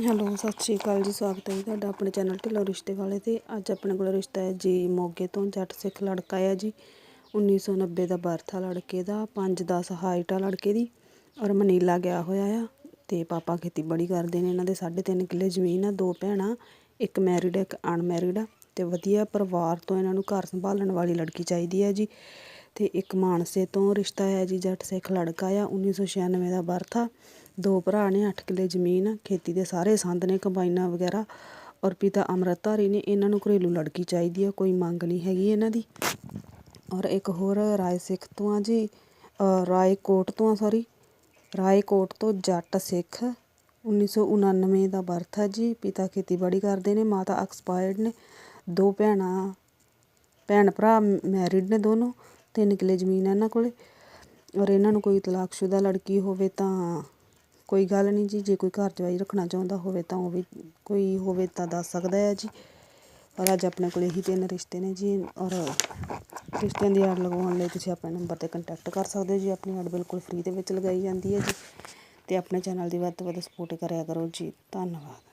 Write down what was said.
Hello, ਸਤਿ ਸ਼੍ਰੀ ਅਕਾਲ ਜੀ, ਸਵਾਗਤ ਹੈ ਜੀ ਤੁਹਾਡਾ ਆਪਣੇ ਚੈਨਲ ਢਿੱਲੋਂ ਰਿਸ਼ਤੇ ਵਾਲੇ ਤੇ। ਅੱਜ ਆਪਣੇ ਕੋਲ ਰਿਸ਼ਤਾ ਹੈ ਜੀ ਮੋਗੇ ਤੋਂ, ਜੱਟ ਸਿੱਖ ਲੜਕਾ ਹੈ ਜੀ 1990 ਦਾ ਬਰਥ ਆ ਲੜਕੇ ਦਾ 5-10 ਹਾਈਟ ਆ ਲੜਕੇ ਦੀ, ਔਰ ਮਨੀਲਾ ਗਿਆ ਹੋਇਆ ਆ, ਤੇ ਪਾਪਾ ਖੇਤੀਬਾੜੀ ਕਰਦੇ ਨੇ, ਇਹਨਾਂ ਦੇ 3.5 ਕਿੱਲੇ ਜ਼ਮੀਨ ਆ, ਦੋ ਭੈਣਾਂ, ਇੱਕ ਮੈਰਿਡ ਇੱਕ ਅਨਮੈਰਿਡ ਆ, ਤੇ ਵਧੀਆ ਪਰਿਵਾਰ ਤੋਂ ਇਹਨਾਂ ਨੂੰ ਘਰ ਸੰਭਾਲਣ ਵਾਲੀ ਲੜਕੀ ਚਾਹੀਦੀ ਹੈ ਜੀ। ਅਤੇ ਇੱਕ ਮਾਨਸੇ ਤੋਂ ਰਿਸ਼ਤਾ ਹੈ ਜੀ ਜੱਟ ਸਿੱਖ ਲੜਕਾ ਆ 1996 ਦਾ ਬਰਥ ਆ। ਦੋ ਭਰਾ ਨੇ ਅੱਠ ਕਿੱਲੇ ਜ਼ਮੀਨ ਖੇਤੀ ਦੇ ਸਾਰੇ ਸੰਦ ਨੇ ਕੰਬਾਈਨਾਂ ਵਗੈਰਾ ਔਰ ਪਿਤਾ ਅੰਮ੍ਰਿਤਧਾਰੀ ਨੇ ਇਹਨਾਂ ਨੂੰ ਘਰੇਲੂ ਲੜਕੀ ਚਾਹੀਦੀ ਆ ਕੋਈ ਮੰਗ ਨਹੀਂ ਹੈਗੀ ਇਹਨਾਂ ਦੀ। ਔਰ ਇੱਕ ਹੋਰ ਰਾਏ ਸਿੱਖ ਤੋਂ ਆ ਜੀ ਅ, ਰਾਏ ਕੋਟ ਤੋਂ ਆ ਸੌਰੀ ਰਾਏ ਕੋਟ ਤੋਂ ਜੱਟ ਸਿੱਖ 1999 ਦਾ ਬਰਥ ਹੈ ਜੀ ਪਿਤਾ ਖੇਤੀਬਾੜੀ ਕਰਦੇ ਨੇ ਮਾਤਾ ਐਕਸਪਾਇਰਡ ਨੇ ਦੋ ਭੈਣਾਂ ਭੈਣ ਭਰਾ ਮੈਰਿਡ ਨੇ ਦੋਨੋਂ। ਤਿੰਨ ਕਿੱਲੇ ਜ਼ਮੀਨ ਹੈ ਇਹਨਾਂ ਕੋਲ। ਔਰ ਇਹਨਾਂ ਨੂੰ ਕੋਈ ਤਲਾਕਸ਼ੁਦਾ ਲੜਕੀ ਹੋਵੇ ਤਾਂ ਕੋਈ ਗੱਲ ਨਹੀਂ ਜੀ। ਜੇ ਕੋਈ ਘਰ ਜਵਾਈ ਰੱਖਣਾ ਚਾਹੁੰਦਾ ਹੋਵੇ ਤਾਂ ਉਹ ਵੀ ਕੋਈ ਹੋਵੇ ਤਾਂ ਦੱਸ ਸਕਦਾ ਹੈ ਜੀ। ਪਰ ਅੱਜ ਆਪਣੇ ਕੋਲ ਇਹੀ ਤਿੰਨ ਰਿਸ਼ਤੇ ਨੇ ਜੀ। ਔਰ ਰਿਸ਼ਤਿਆਂ ਦੀ ਐਡ ਲਗਵਾਉਣ ਲਈ ਤੁਸੀਂ ਆਪਣੇ ਨੰਬਰ 'ਤੇ ਕੰਟੈਕਟ ਕਰ ਸਕਦੇ ਹੋ ਜੀ। ਆਪਣੀ ਐਡ ਬਿਲਕੁਲ ਫ੍ਰੀ ਦੇ ਵਿੱਚ ਲਗਾਈ ਜਾਂਦੀ ਹੈ ਜੀ। ਤੇ ਆਪਣੇ ਚੈਨਲ ਦੀ ਵੱਧ ਤੋਂ ਵੱਧ ਸਪੋਰਟ ਕਰਿਆ ਕਰੋ ਜੀ। ਧੰਨਵਾਦ।